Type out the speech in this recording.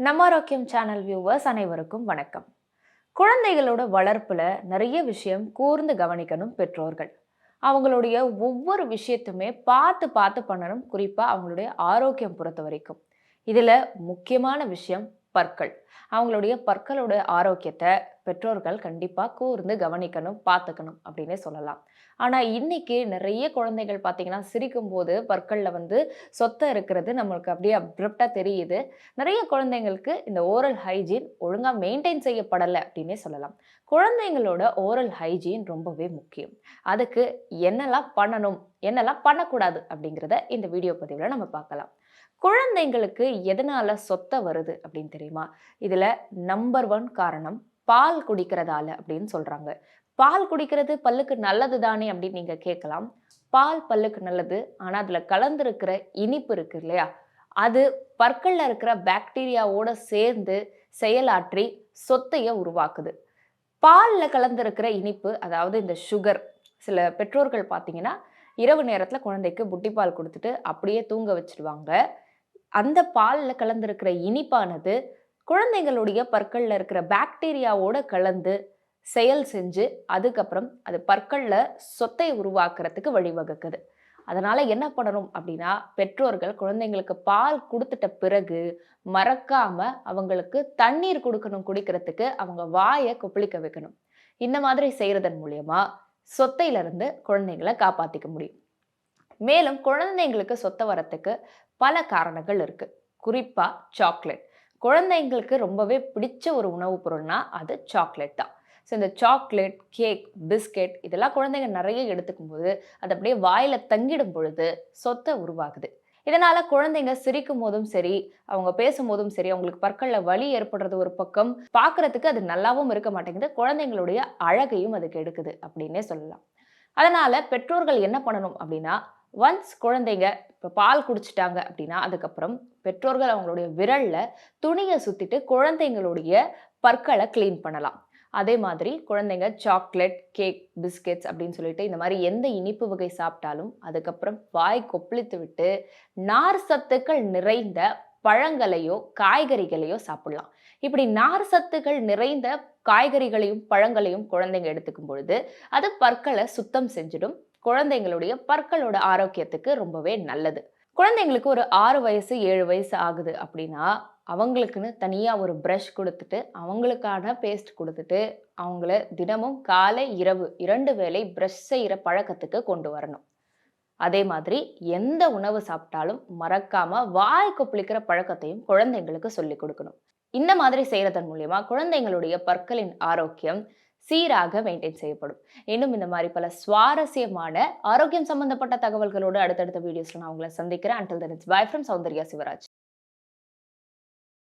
நம்ம ஆரோக்கியம் channel viewers அனைவருக்கும் வணக்கம். குழந்தைகளோட வளர்ப்பில் நிறைய விஷயம் கூர்ந்து கவனிக்கணும் பெற்றோர்கள். அவங்களுடைய ஒவ்வொரு விஷயத்துமே பார்த்து பார்த்து பண்ணணும் குறிப்பாக அவங்களுடைய ஆரோக்கியம் பொறுத்த வரைக்கும். இதில் முக்கியமான விஷயம் பற்கள். அவங்களுடைய பற்களோட ஆரோக்கியத்தை பெற்றோர்கள் கண்டிப்பாக கூர்ந்து கவனிக்கணும் பார்த்துக்கணும் அப்படின்னே சொல்லலாம். ஆனால் இன்னைக்கு நிறைய குழந்தைகள் பார்த்தீங்கன்னா சிரிக்கும் போது பற்களில் வந்து சொத்தை இருக்கிறது நம்மளுக்கு அப்படியே அப்ரப்டாக தெரியுது. நிறைய குழந்தைங்களுக்கு இந்த ஓரல் ஹைஜீன் ஒழுங்காக மெயின்டைன் செய்யப்படலை அப்படின்னே சொல்லலாம். குழந்தைங்களோட ஓரல் ஹைஜீன் ரொம்பவே முக்கியம். அதுக்கு என்னெல்லாம் பண்ணணும் என்னெல்லாம் பண்ணக்கூடாது அப்படிங்கிறத இந்த வீடியோ பதிவில் நம்ம பார்க்கலாம். குழந்தைங்களுக்கு எதனால சொத்தை வருது அப்படின்னு தெரியுமா? இதுல நம்பர் ஒன் காரணம் பால் குடிக்கிறதால அப்படின்னு சொல்றாங்க. பால் குடிக்கிறது பல்லுக்கு நல்லது தானே அப்படின்னு நீங்க கேட்கலாம். பால் பல்லுக்கு நல்லது ஆனா அதுல கலந்துருக்கிற இனிப்பு இருக்கு இல்லையா? அது பற்களில் இருக்கிற பாக்டீரியாவோட சேர்ந்து செயலாற்றி சொத்தையை உருவாக்குது. பாலில் கலந்திருக்கிற இனிப்பு அதாவது இந்த சுகர் சில பெற்றோர்கள் பார்த்தீங்கன்னா இரவு நேரத்தில் குழந்தைக்கு புட்டிப்பால் கொடுத்துட்டு அப்படியே தூங்க வச்சுருவாங்க. அந்த பாலில் கலந்திருக்கிற இனிப்பானது குழந்தைங்களுடைய பற்களில் இருக்கிற பாக்டீரியாவோட கலந்து செயல் செஞ்சு அதுக்கப்புறம் அது பற்களில் சொத்தை உருவாக்குறதுக்கு வழிவகுக்குது. அதனால் என்ன பண்ணணும் அப்படின்னா பெற்றோர்கள் குழந்தைங்களுக்கு பால் கொடுத்துட்ட பிறகு மறக்காம அவங்களுக்கு தண்ணீர் கொடுக்கணும் குடிக்கிறதுக்கு அவங்க வாயை கொப்பளிக்க வைக்கணும். இந்த மாதிரி செய்கிறதன் மூலயமா சொத்தையிலிருந்து குழந்தைங்களை காப்பாற்றிக்க முடியும். மேலும் குழந்தைங்களுக்கு சொத்தை வரத்துக்கு பல காரணங்கள் இருக்குது குறிப்பாக சாக்லேட் குழந்தைங்களுக்கு ரொம்பவே பிடிச்ச ஒரு உணவுப் பொருள்னா அது சாக்லேட் தான். ஸோ இந்த சாக்லேட் கேக் பிஸ்கெட் இதெல்லாம் குழந்தைங்க நிறைய எடுத்துக்கும் போது அது அப்படியே வாயில் தங்கிடும் பொழுது சொத்தை உருவாகுது. இதனால் குழந்தைங்க சிரிக்கும் போதும் சரி அவங்க பேசும்போதும் சரி அவங்களுக்கு பற்களில் வலி ஏற்படுறது ஒரு பக்கம் பார்க்குறதுக்கு அது நல்லாவும் இருக்க மாட்டேங்குது. குழந்தைங்களுடைய அழகையும் அது கெடுக்குது அப்படின்னே சொல்லலாம். அதனால் பெற்றோர்கள் என்ன பண்ணணும் அப்படின்னா ஒன்ஸ் குழந்தைங்க இப்போ பால் குடிச்சிட்டாங்க அப்படின்னா அதுக்கப்புறம் பெற்றோர்கள் அவங்களுடைய விரலில் துணியை சுற்றிட்டு குழந்தைங்களுடைய பற்களை க்ளீன் பண்ணலாம். அதே மாதிரி குழந்தைங்க சாக்லேட் கேக் பிஸ்கெட்ஸ் அப்படின்னு சொல்லிட்டு இந்த மாதிரி எந்த இனிப்பு வகை சாப்பிட்டாலும் அதுக்கப்புறம் வாய் கொப்பளித்து விட்டு நார் சத்துக்கள் நிறைந்த பழங்களையோ காய்கறிகளையோ சாப்பிடலாம். இப்படி நார் சத்துக்கள் நிறைந்த காய்கறிகளையும் பழங்களையும் குழந்தைங்க எடுத்துக்கும் பொழுது அது பற்களை சுத்தம் செஞ்சிடும். குழந்தைங்களுடைய பற்களோட ஆரோக்கியத்துக்கு ரொம்பவே நல்லது. குழந்தைங்களுக்கு ஒரு ஆறு வயசு ஏழு வயசு ஆகுது அப்படின்னா அவங்களுக்குன்னு தனியாக ஒரு ப்ரஷ் கொடுத்துட்டு அவங்களுக்கான பேஸ்ட் கொடுத்துட்டு அவங்கள தினமும் காலை இரவு இரண்டு வேளை ப்ரஷ் செய்கிற பழக்கத்துக்கு கொண்டு வரணும். அதே மாதிரி எந்த உணவு சாப்பிட்டாலும் மறக்காம வாய் கொப்பளிக்கிற பழக்கத்தையும் குழந்தைங்களுக்கு சொல்லி கொடுக்கணும். இந்த மாதிரி செய்யறதன் மூலியமா குழந்தைங்களுடைய பற்களின் ஆரோக்கியம் சீராக மெயின்டைன் செய்யப்படும். இன்னும் இந்த மாதிரி பல சுவாரஸ்யமான ஆரோக்கியம் சம்பந்தப்பட்ட தகவல்களோடு அடுத்தடுத்த வீடியோஸில் நான் உங்களை சந்திக்கிறேன். Until then it's bye from Soundarya Sivaraj.